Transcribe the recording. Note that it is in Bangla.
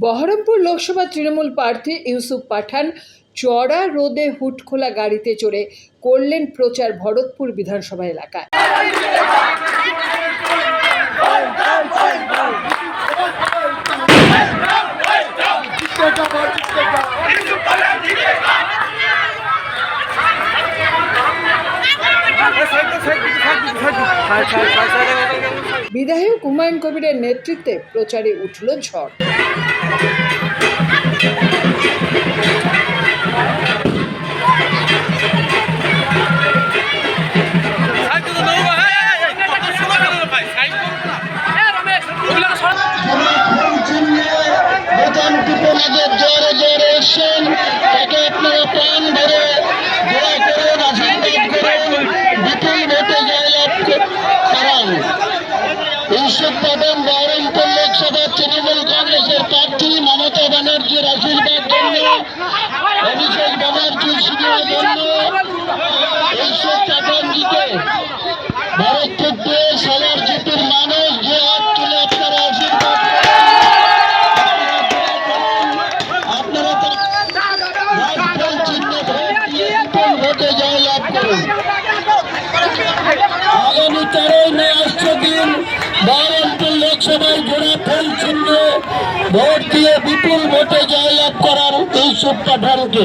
বহরমপুর লোকসভা তৃণমূল প্রার্থী ইউসুফ পাঠান চড়া রোদে হুটখোলা গাড়িতে চড়ে করলেন প্রচার ভরতপুর বিধানসভা এলাকায় বিধায়ক হুমায়ুন কবিরের নেতৃত্বে প্রচারে উঠল ঝড়। ইউসুফ পাঠান বহরমপুর লোকসভা তৃণমূল কংগ্রেসের প্রার্থী মমতা ব্যানার্জির আশীর্বাদ জন্য অভিষেক ব্যানার্জির সুবিধার জন্য ভোট দিয়ে বিপুল ভোটে জয়লাভ করার এই ইউসুফ পাঠানকে